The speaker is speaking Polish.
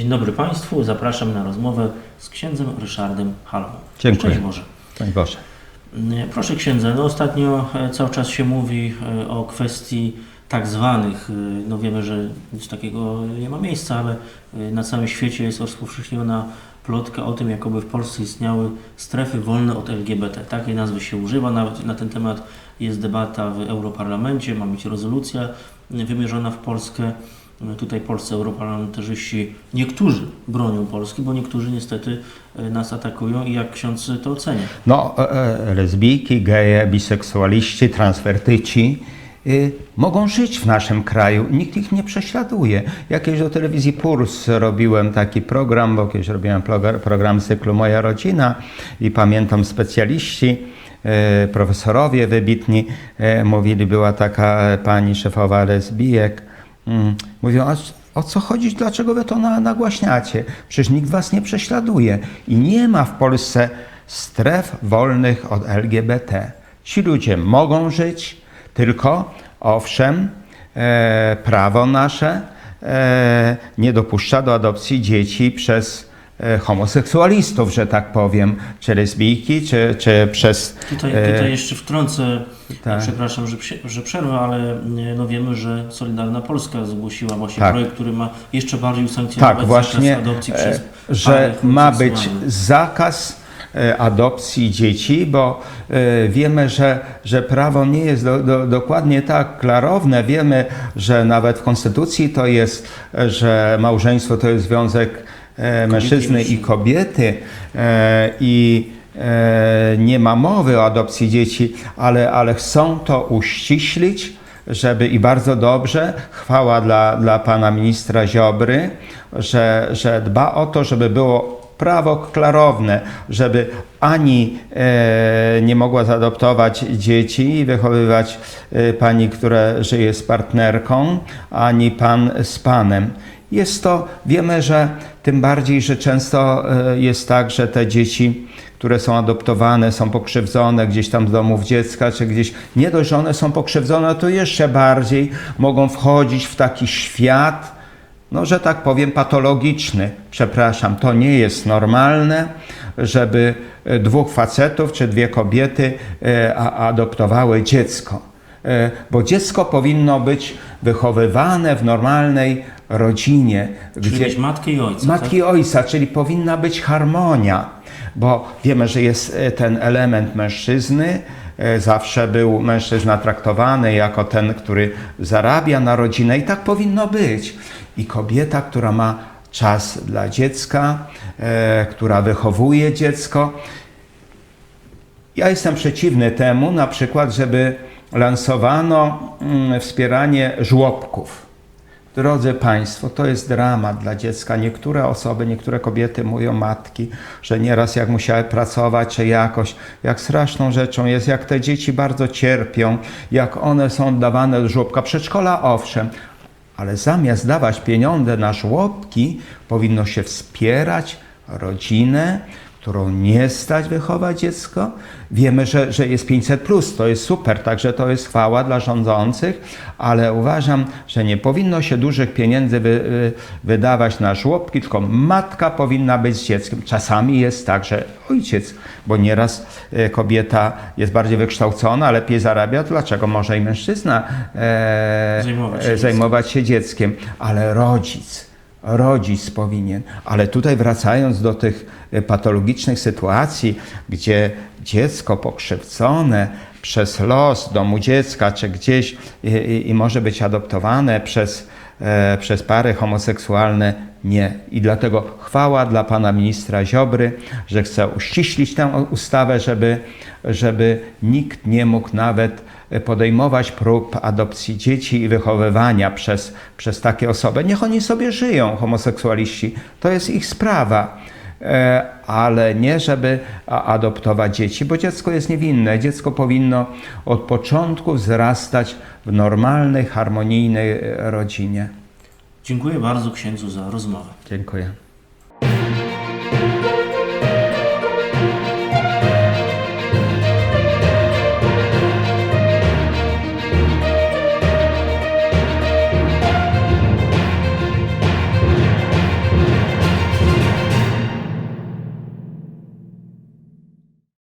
Dzień dobry Państwu, zapraszam na rozmowę z księdzem Ryszardem Halmą. Dziękuję. Szczęść Boże. Panie Boże. Mm, Proszę księdza, no ostatnio e, cały czas się mówi e, o kwestii tak zwanych, e, no wiemy, że nic takiego nie ma miejsca, ale na całym świecie jest rozpowszechniona plotka o tym, jakoby w Polsce istniały strefy wolne od LGBT. Takiej nazwy się używa, nawet na ten temat jest debata w Europarlamencie, ma być rezolucja wymierzona w Polskę. E, Tutaj polscy europarlamentarzyści, niektórzy bronią Polski, bo niektórzy niestety e, nas atakują i jak ksiądz to ocenia? No, e, lesbijki, geje, biseksualiści, transwertyci y, mogą żyć w naszym kraju. Nikt ich nie prześladuje. Jakieś do telewizji Puls robiłem taki program, bo kiedyś robiłem program cyklu Moja Rodzina i pamiętam specjaliści, profesorowie wybitni mówili, była taka pani szefowa lesbijek, mm, mówią, a o co chodzi, dlaczego wy to na, nagłaśniacie? Przecież nikt was nie prześladuje i nie ma w Polsce stref wolnych od LGBT. Ci ludzie mogą żyć, tylko owszem, e, prawo nasze e, nie dopuszcza do adopcji dzieci przez homoseksualistów, że tak powiem, czy lesbijki, czy, czy przez... Tutaj, e, tutaj jeszcze wtrącę, tak. przepraszam, że, że przerwę, ale e, no wiemy, że Solidarna Polska zgłosiła właśnie Tak. projekt, który ma jeszcze bardziej usankcjonować Tak, właśnie, zakaz adopcji e, przez że ma być zakaz e, adopcji dzieci, bo e, wiemy, że, że prawo nie jest do, do, dokładnie tak klarowne. Wiemy, że nawet w Konstytucji to jest, e, że małżeństwo to jest związek e, mężczyzny i kobiety e, i e, nie ma mowy o adopcji dzieci, ale, ale chcą to uściślić, żeby i bardzo dobrze, chwała dla, dla pana ministra Ziobry, że, że dba o to, żeby było prawo klarowne, żeby ani e, nie mogła zaadoptować dzieci i wychowywać e, pani, która żyje z partnerką, ani pan z panem. Jest to, wiemy, że tym bardziej, że często e, jest tak, że te dzieci, które są adoptowane, są pokrzywdzone gdzieś tam z domów dziecka, czy gdzieś nie dość, że one są pokrzywdzone, to jeszcze bardziej mogą wchodzić w taki świat, no, że tak powiem, patologiczny. Przepraszam, to nie jest normalne, żeby e, dwóch facetów czy dwie kobiety e, adoptowały dziecko. E, Bo dziecko powinno być wychowywane w normalnej rodzinie, Czyli mieć matkę i ojca. Matki i ojca, czyli powinna być harmonia, bo wiemy, że jest e, ten element mężczyzny. e, Zawsze był mężczyzna traktowany jako ten, który zarabia na rodzinę, i tak powinno być. I kobieta, która ma czas dla dziecka, e, która wychowuje dziecko. Ja jestem przeciwny temu, na przykład, żeby lansowano mm, wspieranie żłobków. Drodzy Państwo, to jest dramat dla dziecka. Niektóre osoby, niektóre kobiety mówią matki, że nieraz jak musiały pracować, czy jakoś, jak straszną rzeczą jest, jak te dzieci bardzo cierpią, jak one są dawane do żłobka. Przedszkola owszem, ale zamiast dawać pieniądze na żłobki, powinno się wspierać rodzinę, którą nie stać wychować dziecko. Wiemy, że, że jest 500, to jest super, także to jest chwała dla rządzących, ale uważam, że nie powinno się dużych pieniędzy wy, wydawać na żłobki, tylko matka powinna być z dzieckiem. Czasami jest tak, że ojciec, bo nieraz y, kobieta jest bardziej wykształcona, lepiej zarabia, dlaczego może i mężczyzna e, Zajmować się e, zajmować się dzieckiem, ale rodzic. Rodzic powinien, ale tutaj wracając do tych e, patologicznych sytuacji, gdzie dziecko pokrzywdzone przez los domu dziecka, czy gdzieś i, i, może być adoptowane przez, e, przez pary homoseksualne, nie. I dlatego chwała dla pana ministra Ziobry, że chce uściślić tę ustawę, żeby, żeby nikt nie mógł nawet podejmować prób adopcji dzieci i wychowywania przez, przez takie osoby. Niech oni sobie żyją, homoseksualiści, to jest ich sprawa. E, Ale nie, żeby adoptować dzieci, bo dziecko jest niewinne. Dziecko powinno od początku wzrastać w normalnej, harmonijnej e, rodzinie. Dziękuję bardzo księdzu za rozmowę. Dziękuję.